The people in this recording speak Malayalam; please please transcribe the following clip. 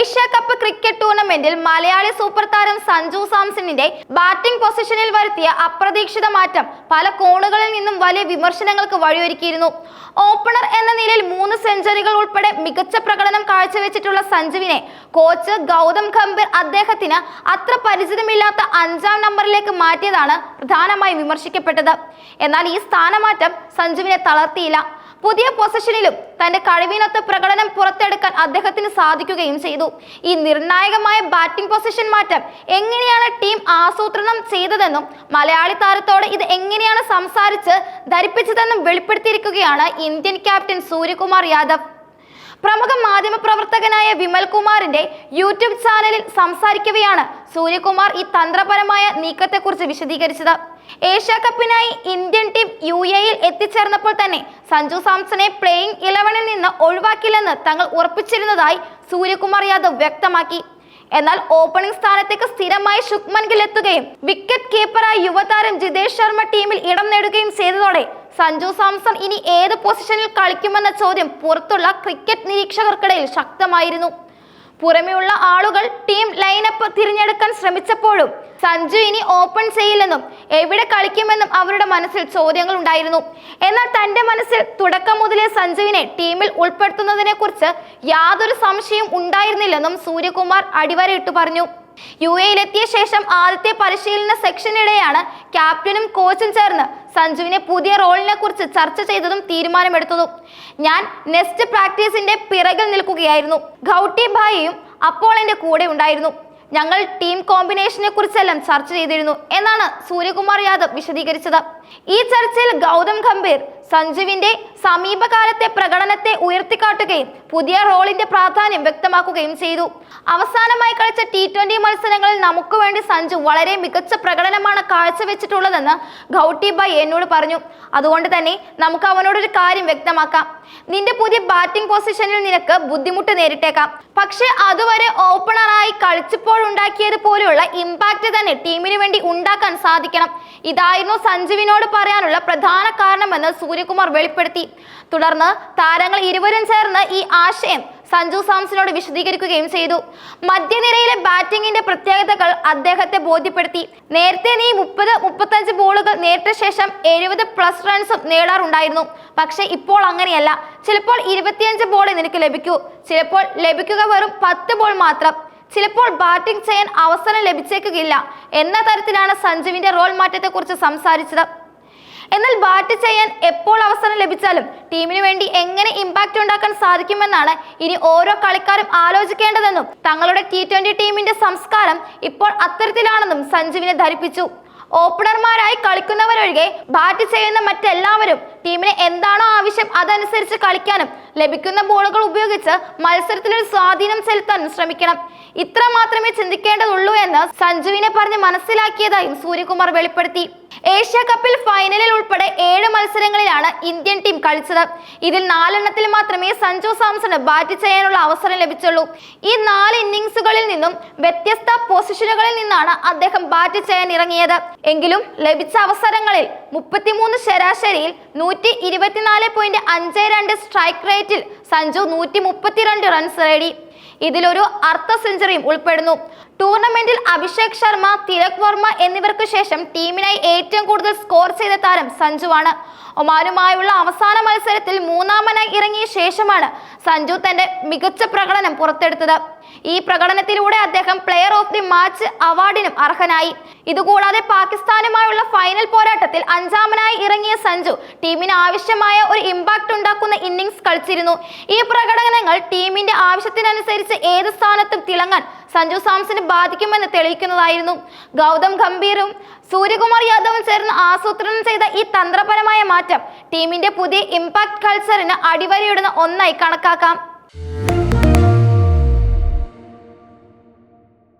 ഏഷ്യ കപ്പ് ക്രിക്കറ്റ് ടൂർണമെന്റിൽ മലയാളി സൂപ്പർ താരം സഞ്ജു സാംസണിന്റെ ബാറ്റിംഗ് പൊസിഷനിൽ വരുത്തിയ അപ്രതീക്ഷിത മാറ്റം പല കോണുകളിൽ നിന്നും വലിയ വിമർശനങ്ങൾക്ക് വഴിയൊരുക്കിയിരുന്നു. ഓപ്പണർ എന്ന നിലയിൽ മൂന്ന് സെഞ്ചുറികൾ ഉൾപ്പെടെ മികച്ച പ്രകടനം കാഴ്ചവെച്ചിട്ടുള്ള സഞ്ജുവിനെ കോച്ച് ഗൗതം ഗംഭീർ അദ്ദേഹത്തിന് അത്ര പരിചിതമില്ലാത്ത അഞ്ചാം നമ്പറിലേക്ക് മാറ്റിയതാണ് പ്രധാനമായും വിമർശിക്കപ്പെട്ടത്. എന്നാൽ ഈ സ്ഥാനമാറ്റം സഞ്ജുവിനെ തളർത്തിയില്ല. പുതിയ പൊസിഷനിലും തന്റെ കഴിവിനൊത്ത പ്രകടനം പുറത്തെടുക്കാൻ അദ്ദേഹത്തിന് സാധിക്കുകയും ചെയ്തു. ഈ നിർണായകമായ ബാറ്റിംഗ് പൊസിഷൻ മാറ്റം എങ്ങനെയാണ് ടീം ആസൂത്രണം ചെയ്തതെന്നും മലയാളി താരത്തോട് ഇത് എങ്ങനെയാണ് സംസാരിച്ച് ധരിപ്പിച്ചതെന്നും വെളിപ്പെടുത്തിയിരിക്കുകയാണ് ഇന്ത്യൻ ക്യാപ്റ്റൻ സൂര്യകുമാർ യാദവ്. പ്രമുഖ മാധ്യമപ്രവർത്തകനായ വിമൽ കുമാറിന്റെ യൂട്യൂബ് ചാനലിൽ സംസാരിക്കവെയാണ് സൂര്യകുമാർ ഈ തന്ത്രപരമായ നീക്കത്തെക്കുറിച്ച് വിശദീകരിച്ചത്. ഏഷ്യ കപ്പിനായി ഇന്ത്യൻ ടീം യു എയിൽ എത്തിച്ചേർന്നപ്പോൾ തന്നെ സഞ്ജു സാംസണെ പ്ലേയിങ് ഇലവനിൽ നിന്ന് ഒഴിവാക്കില്ലെന്ന് തങ്ങൾ ഉറപ്പിച്ചിരുന്നതായി സൂര്യകുമാർ യാദവ് വ്യക്തമാക്കി. എന്നാൽ ഓപ്പണിംഗ് സ്ഥാനത്തേക്ക് സ്ഥിരമായി ശുക്മൻ ഗിൽ എത്തുകയും വിക്കറ്റ് കീപ്പറായ യുവതാരം ജിതേഷ് ശർമ്മ ടീമിൽ ഇടം നേടുകയും ചെയ്തതോടെ സഞ്ജു സാംസൺ ഇനി ഏത് പൊസിഷനിൽ കളിക്കുമെന്ന ചോദ്യം പുറത്തുള്ള ക്രിക്കറ്റ് നിരീക്ഷകർക്കിടയിൽ ശക്തമായിരുന്നു. പുറമെയുള്ള ആളുകൾ ടീം തിരഞ്ഞെടുക്കാൻ ശ്രമിച്ചപ്പോഴും സഞ്ജു ഇനി ഓപ്പൺ ചെയ്യില്ലെന്നും എവിടെ കളിക്കുമെന്നും അവരുടെ മനസ്സിൽ ചോദ്യങ്ങൾ ഉണ്ടായിരുന്നു. എന്നാൽ തന്റെ മനസ്സിൽ തുടക്കം മുതലേ സഞ്ജുവിനെ ടീമിൽ ഉൾപ്പെടുത്തുന്നതിനെ കുറിച്ച് യാതൊരു സംശയവും ഉണ്ടായിരുന്നില്ലെന്നും സൂര്യകുമാർ അടിവരയിട്ട് പറഞ്ഞു. യു എയിലെത്തിയ ശേഷം ആദ്യത്തെ പരിശീലന സെക്ഷനിടെയാണ് ക്യാപ്റ്റനും കോച്ചും ചേർന്ന് സഞ്ജുവിനെ പുതിയ റോളിനെ കുറിച്ച് ചർച്ച ചെയ്തതും തീരുമാനമെടുത്തതും. ഞാൻ നെക്സ്റ്റ് പ്രാക്ടീസിന്റെ പിറകിൽ നിൽക്കുകയായിരുന്നു. ഗൗട്ടി ഭായിയും അപ്പോൾ എന്റെ കൂടെ ഉണ്ടായിരുന്നു. ഞങ്ങൾ ടീം കോമ്പിനേഷനെ കുറിച്ചെല്ലാം ചർച്ച ചെയ്തിരുന്നു എന്നാണ് സൂര്യകുമാർ യാദവ് വിശദീകരിച്ചത്. ഈ ചർച്ചയിൽ ഗൗതം ഗംഭീർ സഞ്ജുവിന്റെ സമീപകാലത്തെ പ്രകടനത്തെ ഉയർത്തിക്കാട്ടുകയും പുതിയ റോളിന്റെ പ്രാധാന്യം വ്യക്തമാക്കുകയും ചെയ്തു. അവസാനമായി കളിച്ച ടി ട്വന്റി മത്സരങ്ങളിൽ നമുക്ക് വേണ്ടി സഞ്ജു വളരെ മികച്ച പ്രകടനമാണ് കാഴ്ചവെച്ചിട്ടുള്ളതെന്ന് ഗൗട്ടി ബായ് എന്നോട് പറഞ്ഞു. അതുകൊണ്ട് തന്നെ നമുക്ക് അവനോടൊരു കാര്യം വ്യക്തമാക്കാം. നിന്റെ പുതിയ ബാറ്റിംഗ് പൊസിഷനിൽ നിനക്ക് ബുദ്ധിമുട്ട് നേരിട്ടേക്കാം. പക്ഷേ അതുവരെ ഓപ്പണറായി കളിച്ചപ്പോൾ ഉണ്ടാക്കിയത് പോലെയുള്ള ഇമ്പാക്റ്റ് തന്നെ ടീമിന് വേണ്ടി ഉണ്ടാക്കാൻ സാധിക്കണം. ഇതായിരുന്നു സഞ്ജുവിനോട് പറയാനുള്ള പ്രധാന കാരണമെന്ന് സൂര്യകുമാർ വെളിപ്പെടുത്തി. തുടർന്ന് താരങ്ങൾ ഇരുവരും ചേർന്ന് ഈ ആശയം സഞ്ജു സാംസണോട് വിശദീകരിക്കുകയും ചെയ്തു. മധ്യനിരയിലെ ബാറ്റിംഗിന്റെ പ്രത്യേകതകൾ അദ്ദേഹത്തെ ബോധ്യപ്പെടുത്തി. നേരത്തെ നീ മുപ്പത് മുപ്പത്തഞ്ച് ബോളുകൾ നേരിട്ട ശേഷം എഴുപത് പ്ലസ് റൺസും നേടാറുണ്ടായിരുന്നു. പക്ഷെ ഇപ്പോൾ അങ്ങനെയല്ല. ചിലപ്പോൾ ഇരുപത്തിയഞ്ച് ബോൾ നിനക്ക് ലഭിക്കൂ. ചിലപ്പോൾ ലഭിക്കുക വെറും പത്ത് ബോൾ മാത്രം. ചിലപ്പോൾ ബാറ്റിംഗ് ചെയ്യാൻ അവസരം ലഭിച്ചേക്കുകയില്ല. എന്ന തരത്തിലാണ് സഞ്ജുവിന്റെ റോൾ മാറ്റത്തെക്കുറിച്ച് സംസാരിച്ചത്. എന്നാൽ ബാറ്റ് ചെയ്യാൻ എപ്പോൾ അവസരം ലഭിച്ചാലും ടീമിന് വേണ്ടി എങ്ങനെ ഇമ്പാക്റ്റ് ഉണ്ടാക്കാൻ സാധിക്കുമെന്നാണ് ഇനി ഓരോ കളിക്കാരും ആലോചിക്കേണ്ടതെന്നും തങ്ങളുടെ ടി ട്വന്റി ടീമിന്റെ സംസ്കാരം ഇപ്പോൾ അത്തരത്തിലാണെന്നും സഞ്ജുവിനെ ധരിപ്പിച്ചു. ഓപ്പണർമാരായി കളിക്കുന്നവരൊഴികെ ബാറ്റ് ചെയ്യുന്ന മറ്റെല്ലാവരും ടീമിന് എന്താണോ ആവശ്യം അതനുസരിച്ച് കളിക്കാനും ലഭിക്കുന്ന ബോളുകൾ ഉപയോഗിച്ച് മത്സരത്തിലൊരു സ്വാധീനം ചെലുത്താനും ശ്രമിക്കണം. ഇത്ര മാത്രമേ ചിന്തിക്കേണ്ടതുള്ളൂ എന്ന് സഞ്ജുവിനെ പറഞ്ഞ് മനസ്സിലാക്കിയതായും സൂര്യകുമാർ വെളിപ്പെടുത്തി. ഏഷ്യ കപ്പിൽ ഫൈനലിൽ ഉൾപ്പെടെ ഏഴ് മത്സരങ്ങളിലാണ് ഇന്ത്യൻ ടീം കളിച്ചത്. ഇതിൽ നാലെണ്ണത്തിൽ മാത്രമേ സഞ്ജു സാംസണ് ബാറ്റ് ചെയ്യാനുള്ള അവസരം ലഭിച്ചുള്ളൂ. ഈ നാല് ഇന്നിംഗ്സുകളിൽ നിന്നും വ്യത്യസ്ത പൊസിഷനുകളിൽ നിന്നാണ് അദ്ദേഹം ബാറ്റ് ചെയ്യാൻ ഇറങ്ങിയത്. എങ്കിലും ലഭിച്ച അവസരങ്ങളിൽ മുപ്പത്തിമൂന്ന് ശരാശരിയിൽ നൂറ്റി ഇരുപത്തിനാല് പോയിന്റ് അഞ്ച് രണ്ട് സ്ട്രൈക്ക് റേറ്റിൽ സഞ്ജു നൂറ്റി മുപ്പത്തിരണ്ട് റൺസ് നേടി. ഇതിലൊരു അർത്ഥ സെഞ്ചുറിയും ഉൾപ്പെടുന്നു. ടൂർണമെന്റിൽ അഭിഷേക് ശർമ്മ തിലക് വർമ്മ എന്നിവർക്ക് ശേഷം ടീമിനായി ഏറ്റവും കൂടുതൽ സ്കോർ ചെയ്ത താരം സഞ്ജുവാണ്. ഒമാനുമായുള്ള അവസാന മത്സരത്തിൽ മൂന്നാമനായി ഇറങ്ങിയ ശേഷമാണ് സഞ്ജു തന്റെ മികച്ച പ്രകടനം പുറത്തെടുത്തത്. ഈ പ്രകടനത്തിലൂടെ അദ്ദേഹം പ്ലെയർ ഓഫ് ദി മാച്ച് അവാർഡിനും അർഹനായി. ഇതുകൂടാതെ പാകിസ്ഥാനുമായുള്ള ഫൈനൽ പോരാട്ടത്തിൽ അഞ്ചാമനായി ഇറങ്ങിയ സഞ്ജു ടീമിന് ആവശ്യമായ ഒരു ഇമ്പാക്ട് ഉണ്ടാക്കുന്ന ഇന്നിംഗ്സ് കളിച്ചിരുന്നു. ഈ പ്രകടനങ്ങൾ ടീമിന്റെ ആവശ്യത്തിനനുസരിച്ച് ഏത് സ്ഥാനത്തും തിളങ്ങാൻ സഞ്ജു സാംസന് ബാധിക്കുമെന്ന് തെളിയിക്കുന്നതായിരുന്നു. ഗൗതം ഗംഭീറും സൂര്യകുമാർ യാദവും ചേർന്ന് ആസൂത്രണം ചെയ്ത ഈ തന്ത്രപരമായ മാറ്റം ടീമിന്റെ പുതിയ ഇമ്പാക്ട് കൾച്ചറിന് അടിവരയിടുന്ന ഒന്നായി കണക്കാക്കാം.